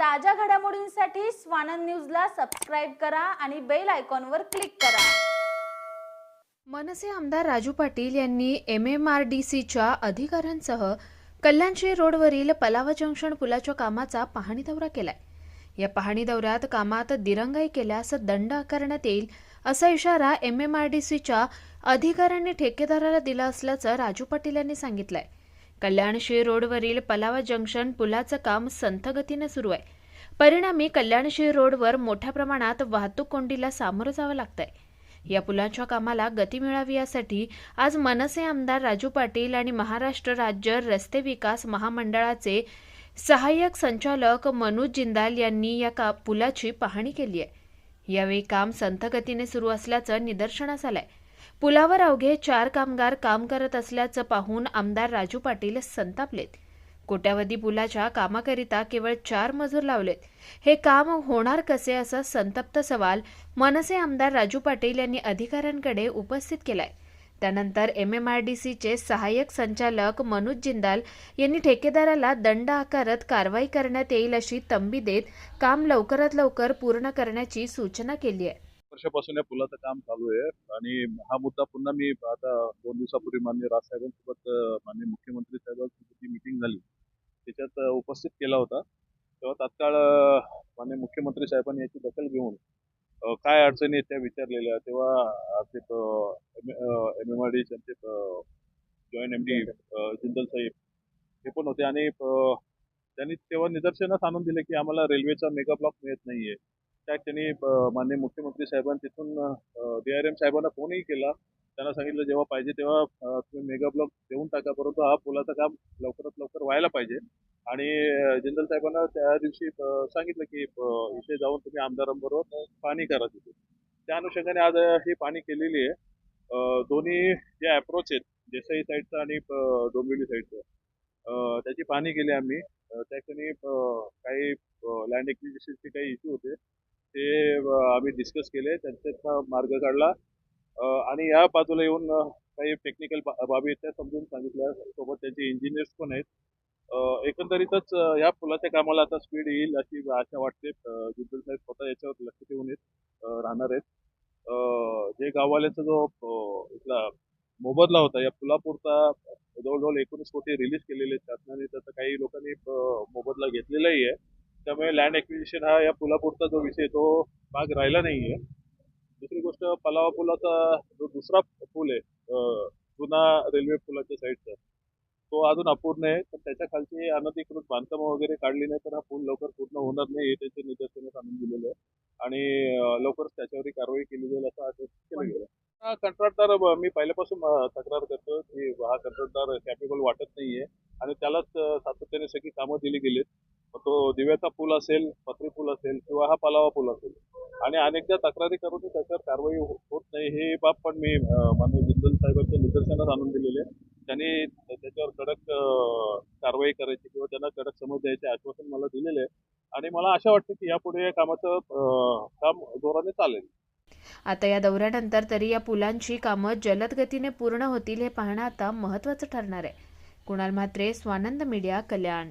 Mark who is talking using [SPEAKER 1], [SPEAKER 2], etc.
[SPEAKER 1] ताज्या घडामोडींसाठी स्वानंद न्यूजला सबस्क्राईब करा आणि बेल आयकॉनवर क्लिक करा.
[SPEAKER 2] मनसे आमदार राजू पाटील यांनी एम एम आर डी सीच्या अधिकाऱ्यांसह कल्याणशी रोडवरील पलावा जंक्शन पुलाच्या कामाचा पाहणी दौरा केलाय. या पाहणी दौऱ्यात कामात दिरंगाई केल्यास दंड आकारण्यात येईल असा इशारा एम एम आर डी सीच्या अधिकाऱ्यांनी ठेकेदाराला दिला असल्याचं राजू पाटील यांनी सांगितलंय. कल्याणशी रोडवरील पलावा जंक्शन पुलाचं काम संथगतीनं सुरू आहे. परिणामी कल्याणशी रोडवर मोठ्या प्रमाणात वाहतूक कोंडीला सामोरं जावं लागतंय. या पुलाच्या कामाला गती मिळावी यासाठी आज मनसे आमदार राजू पाटील आणि महाराष्ट्र राज्य रस्ते विकास महामंडळाचे सहाय्यक संचालक मनोज जिंदाल यांनी या का पुलाची पाहणी केली आहे. यावेळी काम संथगतीने सुरू असल्याचं निदर्शनास आलंय. पुलावर अवघे चार कामगार काम करत असल्याचं पाहून आमदार राजू पाटील संतापलेत. कोट्यावधी पुलाच्या कामाकरिता केवळ चार मजूर लावलेत. हे काम होणार कसे असा संतप्त सवाल मनसे आमदार राजू पाटील यांनी अधिकाऱ्यांकडे उपस्थित केलाय. त्यानंतर एम एम आर डी सीचे सहाय्यक संचालक मनोज जिंदाल यांनी ठेकेदाराला दंड आकारत कारवाई करण्यात येईल अशी तंबी देत काम लवकरात लवकर पूर्ण करण्याची सूचना केली आहे.
[SPEAKER 3] वर्षापासून या पुलाचं काम चालू आहे. आणि हा मुद्दा पुन्हा मी आता दोन दिवसापूर्वी माननीय राजसाहेबांसोबत अं, माननीय मुख्यमंत्री साहेबांसोबत जी मिटिंग झाली त्याच्यात उपस्थित केला होता. तेव्हा तात्काळ अं, माननीय मुख्यमंत्री साहेबांनी याची दखल घेऊन काय अडचणी आहेत त्या विचारलेल्या. तेव्हा ते एम एम आर डी त्यांचे जॉईंट एम डी जिंदल साहेब हे पण होते. आणि त्यांनी तेव्हा निदर्शनास आणून दिले की आम्हाला रेल्वेचा मेगा ब्लॉक मिळत नाहीये. त्या त्यांनी माननीय मुख्यमंत्री साहेबांनी तिथून डी आर एम साहेबांना फोनही केला. त्यांना सांगितलं जेव्हा पाहिजे तेव्हा तुम्ही मेगा ब्लॉक देऊन टाका परंतु हा पुलाचं काम लवकरात लवकर व्हायला पाहिजे. आणि जनरल साहेबांना त्या दिवशी सांगितलं की इथे जाऊन तुम्ही आमदारांबरोबर पाणी करा तिथे. त्या अनुषंगाने आज ही पाणी केलेली आहे. दोन्ही जे अप्रोच आहेत देसाई साईडचं आणि डोंबिवली साईडचं त्याची पाणी केली आम्ही. त्या ठिकाणी काही लँड एक्विजिशनचे काही इश्यू होते. ते आम्ही डिस्कस केले त्यांच्यातनं मार्ग काढला. आणि या बाजूला येऊन काही टेक्निकल बाबी त्या समजून सांगितल्या. सोबत त्यांचे इंजिनियर्स पण आहेत. एकंदरीतच या पुलाच्या कामाला आता स्पीड येईल अशी आशा वाटते. जिंदल साहेब स्वतः याच्यावर लक्ष देऊन येत राहणार आहेत. जे गाववाल्याचा जो इथला मोबदला होता या पुलापुरता जवळजवळ एकोणीस कोटी रिलीज केलेले आहेत. शासनाने त्याचा काही लोकांनी मोबदला घेतलेलाही आहे. त्यामुळे लँड एक्विजिशन हा या पुलापुरता जो विषय तो भाग राहिला नाहीये. दुसरी गोष्ट पलावा पुलाचा जो दुसरा पूल आहे जुना रेल्वे पुलाच्या साईडचा तो अजून अपूर्ण आहे. तर त्याच्या खालची अनधिकृत बांधकामं वगैरे काढली नाही तर हा पूल लवकर पूर्ण होणार नाही हे त्याचे निदर्शनास आणून दिलेलं आहे. आणि लवकरच त्याच्यावरही कारवाई केली जाईल असं आदेश केला गेला हा कंत्राटदार मी पहिल्यापासून तक्रार करतो की हा कंत्राटदार कॅपेबल वाटत नाहीये. आणि त्यालाच सातत्याने सगळी कामं दिली गेलीत. तो दिव्याचा पूल असेल पत्री पूल असेल किंवा हा पलावा पूल असेल. आणि अनेकदा तक्रारी करून त्याच्यावर कारवाई हो-, होत नाही हे बाब पण मी माननीय जिंदल साहेबांच्या निदर्शनास आणून दिलेले आहे. त्यांनी त्याच्यावर कडक कारवाई करायची किंवा त्यांना कडक समज द्यायचे आश्वासन मला दिलेले आहे. आणि मला आशा वाटते की यापुढे या कामाचं काम जोराने चालेल.
[SPEAKER 2] आता या दौऱ्यानंतर तरी या पुलांची कामं जलद गतीने पूर्ण होतील हे पाहणं आता महत्त्वाचं ठरणार आहे. Kunal Mhatre Swanand media Kalyan.